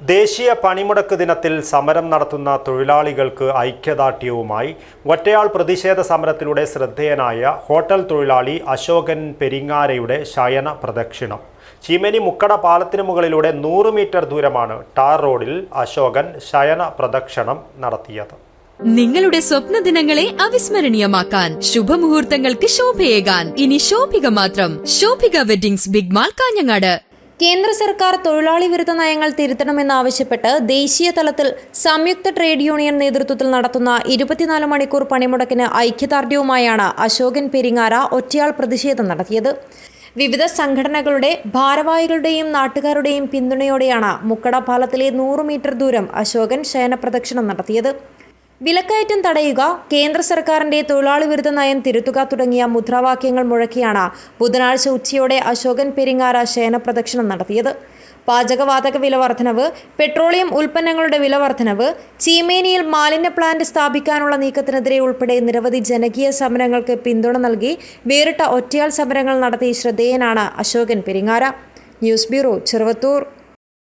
ദേശീയ പണിമുടക്ക് ദിനത്തിൽ സമരം നടത്തുന്ന തൊഴിലാളികൾക്ക് ഐക്യദാർഢ്യവുമായി ഒറ്റയാൾ പ്രതിഷേധ സമരത്തിലൂടെ ശ്രദ്ധേയനായ ഹോട്ടൽ തൊഴിലാളി അശോകൻ പെരിങ്ങാരയുടെ ശയന പ്രദക്ഷിണം. ചീമേനി മുക്കട പാലത്തിന് മുകളിലൂടെ നൂറ് മീറ്റർ ദൂരമാണ് ടാർ റോഡിൽ അശോകൻ ശയന പ്രദക്ഷിണം നടത്തിയത്. നിങ്ങളുടെ സ്വപ്ന ദിനങ്ങളെ അവിസ്മരണീയമാക്കാൻ ശുഭമുഹൂർത്തങ്ങൾക്ക് ശോഭയേകാൻ. ഇനി ശോഭിക മാത്രം. Shobhika weddings big mall Kanhangad. കേന്ദ്ര സർക്കാർ തൊഴിലാളി വിരുദ്ധ നയങ്ങൾ തിരുത്തണമെന്നാവശ്യപ്പെട്ട് ദേശീയ തലത്തിൽ സംയുക്ത ട്രേഡ് യൂണിയൻ നേതൃത്വത്തിൽ നടത്തുന്ന ഇരുപത്തിനാല് മണിക്കൂർ പണിമുടക്കിന് ഐക്യദാർഢ്യവുമായാണ് അശോകൻ പെരിങ്ങാര ഒറ്റയാൾ പ്രതിഷേധം നടത്തിയത്. വിവിധ സംഘടനകളുടെ ഭാരവാഹികളുടെയും നാട്ടുകാരുടെയും പിന്തുണയോടെയാണ് മുക്കട പാലത്തിലെ നൂറ് മീറ്റർ ദൂരം അശോകൻ ശയനപ്രദക്ഷിണം നടത്തിയത്. വിലക്കയറ്റം തടയുക കേന്ദ്ര സർക്കാരിന്റെ തൊഴിലാളി വിരുദ്ധ നയം തിരുത്തുക തുടങ്ങിയ മുദ്രാവാക്യങ്ങൾ മുഴക്കിയാണ് ബുധനാഴ്ച ഉച്ചയോടെ അശോകൻ പെരിങ്ങാര ശയനപ്രദക്ഷിണം നടത്തിയത്. പാചകവാതക വില വർധനവ് പെട്രോളിയം ഉൽപ്പന്നങ്ങളുടെ വില വർധനവ് ചീമേനിയിൽ മാലിന്യ പ്ലാന്റ് സ്ഥാപിക്കാനുള്ള നീക്കത്തിനെതിരെ ഉൾപ്പെടെ നിരവധി ജനകീയ സമരങ്ങൾക്ക് പിന്തുണ നൽകി വേറിട്ട ഒറ്റയാൾ സമരങ്ങൾ നടത്തി ശ്രദ്ധേയനാണ് അശോകൻ പെരിങ്ങാര ന്യൂസ് ബ്യൂറോ ചെറുവത്തൂർ.